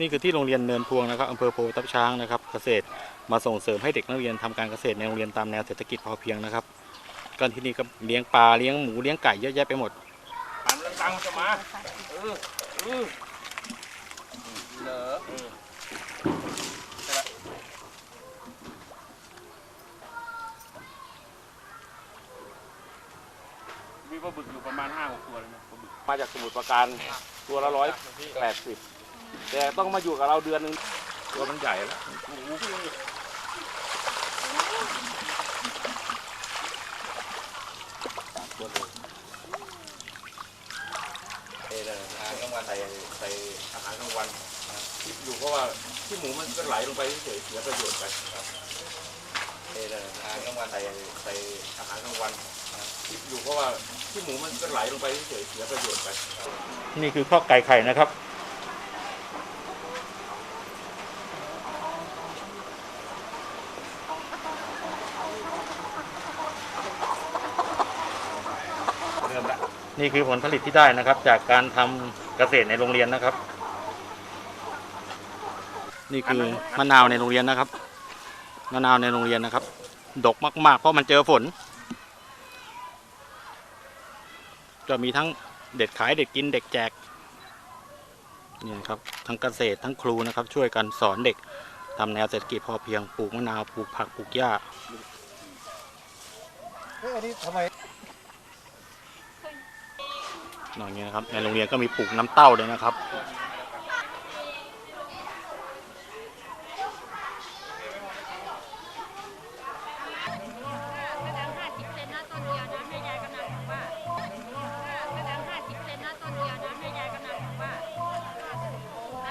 นี่คือที่โรงเรียนเนินพวงนะครับอำเภอโพทับช้างนะครับ เกษตรมาส่งเสริมให้เด็กนักเรียนทำการเกษตรในโรงเรียนตามแนวเศรษฐกิจพอเพียงนะครับก็ที่นี่ก็เลี้ยงปลาเลี้ยงหมูเลี้ยงไก่เยอะแยะไปหมดตามเรื่องตังค์มันจะมาเออเออเหรอเออมีปลาบึกอยู่ประมาณห้าหกตัวเลยนะปลาบึกมาจากสมุทรปราการตัวละร้อยแปดสิบ แต่ต้องมาอยู่กับเราเดือนหนึงตัวมันใหญ่แล้วเอออาหารกลางวันใส่ใส่อาหารกลางวันคิดอยู่เพราะว่าที่หมูมันก็ไหลลงไปเฉยๆเสียประโยชน์ไปเอออาหารกลางวันใส่ใส่อาหารกลางวันคิดอยู่เพราะว่าที่หมูมันก็ไหลลงไปเฉยๆเสียประโยชน์ไป นี่คือข้อไก่ไข่นะครับ ริ่มละนี่คือผลผลิตที่ได้นะครับ จากการทำเกษตรในโรงเรียนนะครับ นี่คือมะนาวในโรงเรียนนะครับมะนาวในโรงเรียนนะครับ ดกมาก ๆ เพราะมันเจอฝนก็มีทั้งเด็ดขายเด็ดกินเด็กแจกนี่นะครับทั้งเกษตรทั้งครูนะครับ ช่วยกันสอนเด็กทำแนวเศรษฐกิจพอเพียงปลูกมะนาวปลูกผักปลูกหญ้าเฮ้ยอันนี้ทำไม อย่างเงี้ยนะครับ ในโรงเรียนก็มีปลูกน้ำเต้าด้วยนะครับ